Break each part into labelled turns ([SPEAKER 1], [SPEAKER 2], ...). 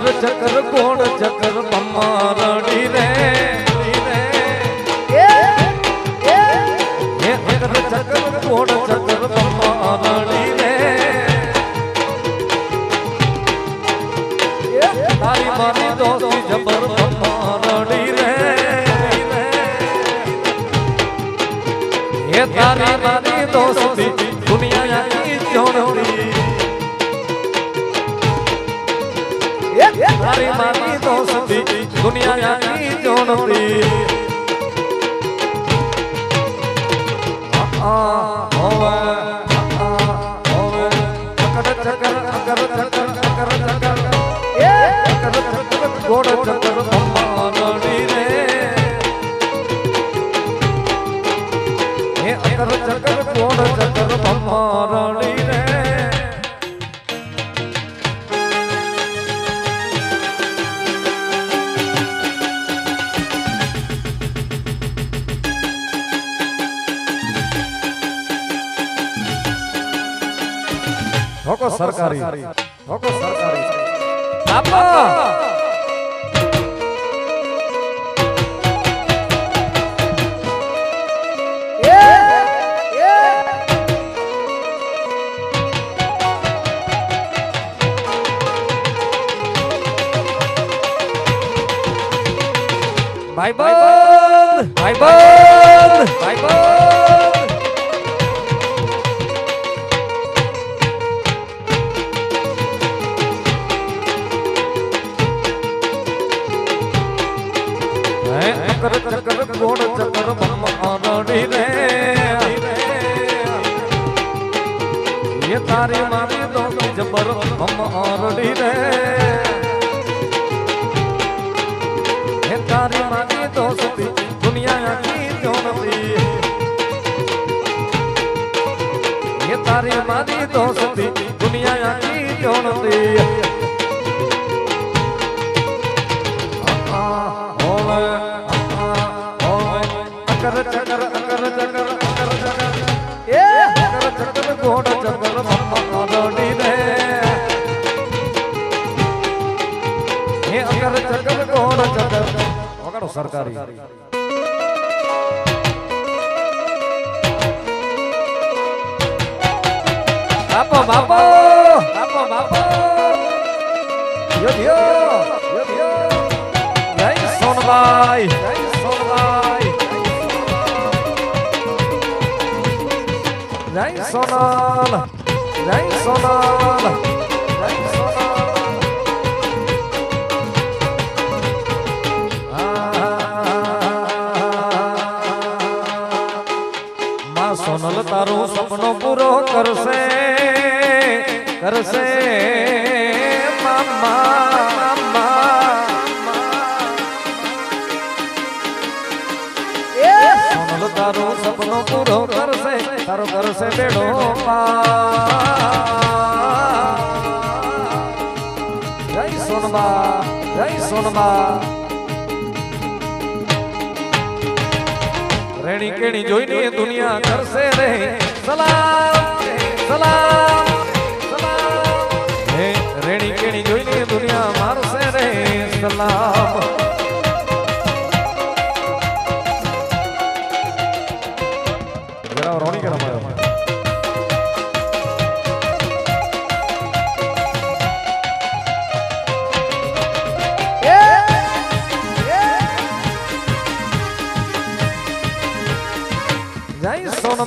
[SPEAKER 1] અકર ચકર કોણ ચકર મમ્મારણી આ ધોકો સરકારી. ઠોકો સરકારી. બાપા! ભાઈ બંધ! ભાઈ બંધ! ભાઈ બંધ! એ તારી મારી દોસ્તી જબર મમ્મારણી રે એ તારી મારી દોસ્તી દુનિયા આખી જોડતી એ તારી મારી દોસ્તી દુનિયા આખી જોડતી સરકારી. બાપો બાપો બાપો બાપો. યો યો યો યો જય સોનભાઈ જય સોનબાઈ. જય સોનલ જય સોનલ. સોનલ તારું સપનો પૂરો કરશે કરશે મામા સોનલ તારો સપનો પૂરો કરશે, તારો કરશે બેડો. જય સોનબા જય સોનબા રેણી કેણી જોઈને દુનિયા કરશે રે સલામ સલામ સલામ. હે, રેણી કેણી જોઈને દુનિયા મારશે રે સલામ.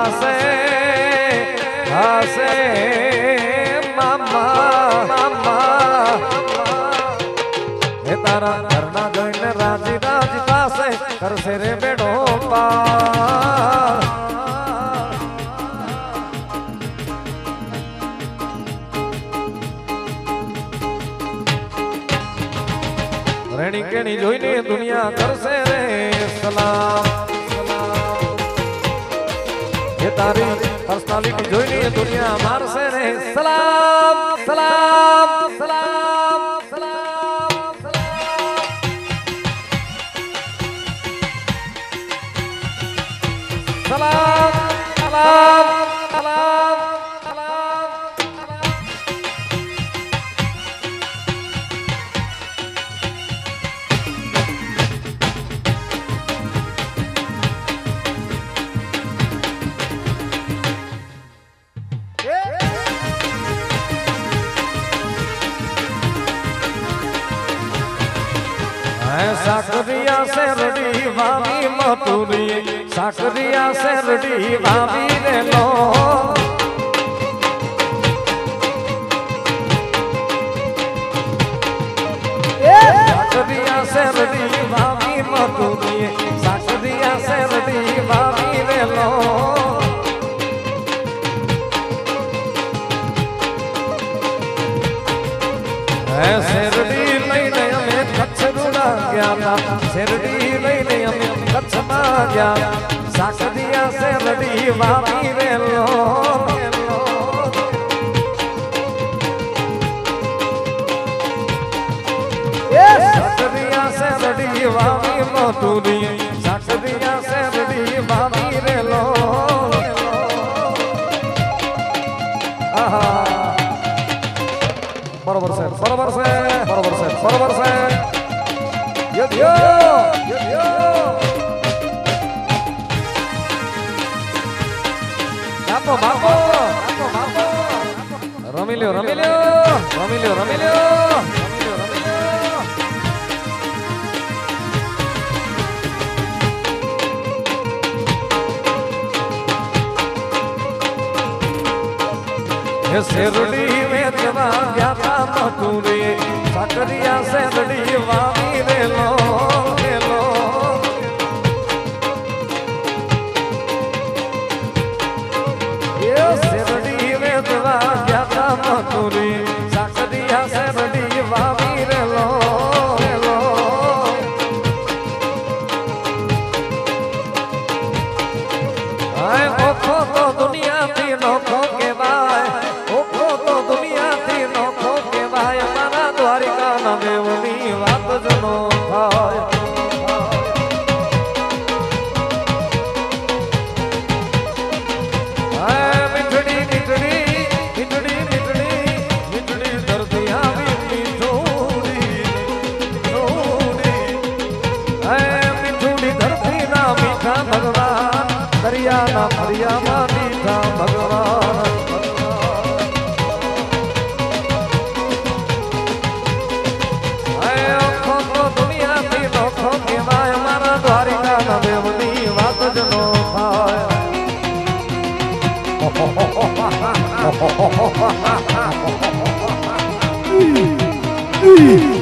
[SPEAKER 1] હાસે હાસે, મામા મામા. હે તારા ઘરના ગઈને રાજી રાજી પાસે કરશે રે બેડો પાર. કેણી જોઈને દુનિયા કરશે રે સલામ. એ તારી પર્સનાલિટી જોઈને દુનિયા મારશે સલામ સલામ સલામ સાકરિયા શેરડી વાવી મતુરી સાકરિયા શેરડી વાવી રે લો સાકરિયા શેરડી વાવી મતુરી શેરડી લઈને અમે કચ્છમાં ગયા સાકરિયા શેરડી વાવી રેલો સાકરિયા શેરડી વાવી મોટુરી રમી લ્યો રમી લ્યો રમી લ્યો રમી લ્યો શેરડી મેં તેના વ્યાતા મધુરે સરિયા સેંદડી વાવી રેલો ভজন হয় Mm-hmm.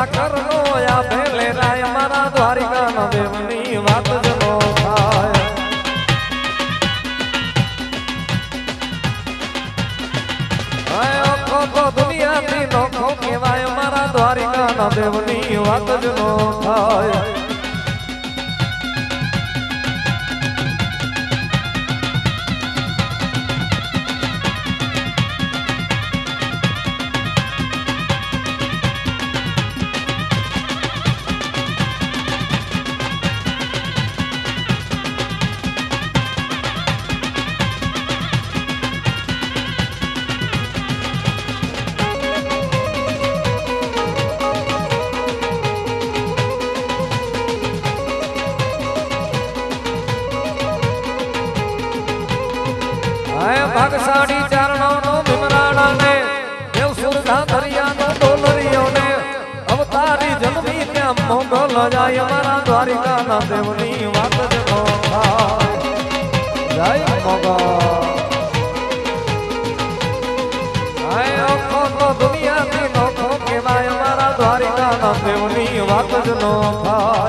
[SPEAKER 1] ઠાકર નો આ ભેલે રાય મારા દ્વારિકા ના દેવની વાત જનો થાય. ઓખો તો દુનિયાથી નોખો કહેવાય, મારા દ્વારિકા ના દેવની વાત જનો થાય. મોગલ જાય મારા દ્વારિકાના દેવની વાત જ નો થાય જય મોગલ દુનિયાથી નોખો કહેવાય મારા દેવની વાત જ નો થાય